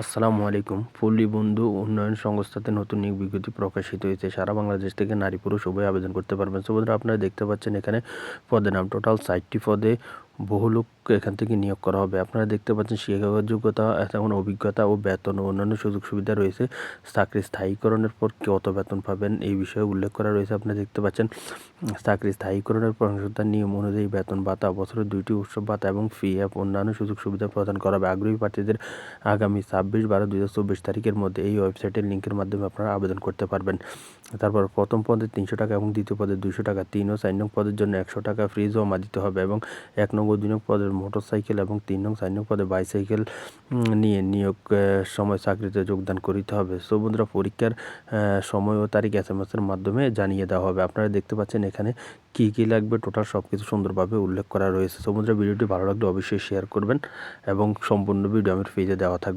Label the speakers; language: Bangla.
Speaker 1: আসসালামু আলাইকুম। পল্লী বন্ধু উন্নয়ন সংস্থাতে নতুন নিয়োগ বিজ্ঞপ্তি প্রকাশিত হয়েছে। সারা বাংলাদেশ থেকে নারী পুরুষ উভয় আবেদন করতে পারবেন। সো বন্ধুরা আপনারা দেখতে পাচ্ছেন এখানে পদের নাম। টোটাল সাইটটি পদে বহু লোক এখান থেকে নিয়োগ করা হবে। আপনারা দেখতে পাচ্ছেন শিক্ষাগত যোগ্যতা এখন অভিজ্ঞতা ও বেতন ও অন্যান্য সুযোগ সুবিধা রয়েছে। চাকরি স্থায়ীকরণের পর কত বেতন পাবেন এই বিষয়ে উল্লেখ করা রয়েছে। আপনারা দেখতে পাচ্ছেন, চাকরি স্থায়ীকরণের পর সংস্থার নিয়ম অনুযায়ী বেতন ভাতা বছরের দুইটি উৎসব ভাতা এবং ফি এফ অন্যান্য সুযোগ সুবিধা প্রদান করা হবে। আগ্রহী প্রার্থীদের আগামী ছাব্বিশ বারো দুই হাজার চব্বিশ তারিখের মধ্যে এই ওয়েবসাইটের লিঙ্কের মাধ্যমে আপনারা আবেদন করতে পারবেন। তারপর প্রথম পদে তিনশো টাকা এবং দ্বিতীয় পদে দুশো টাকা, তিন ও চার নং পদের জন্য একশো টাকা ফ্রি জমা দিতে হবে এবং এক নং ও দুই নং পদের মোটর সাইকেল এবং তিন নং চার নং পদে বাইসাইকেল নিয়ে নিয়োগ সময় চাকরিতে যোগদান করিতে হবে। সো বন্ধুরা, পরীক্ষার সময় ও তারিখ এস এম এর মাধ্যমে জানিয়ে দেওয়া হবে। আপনারা দেখতে পাচ্ছেন এখানে কী কী লাগবে? টোটাল সব কিছু সুন্দরভাবে উল্লেখ করা রয়েছে। সো বন্ধুরা, ভিডিওটি ভালো লাগলে অবশ্যই শেয়ার করবেন এবং সম্পূর্ণ ভিডিও আমার পেজে দেওয়া থাকবে।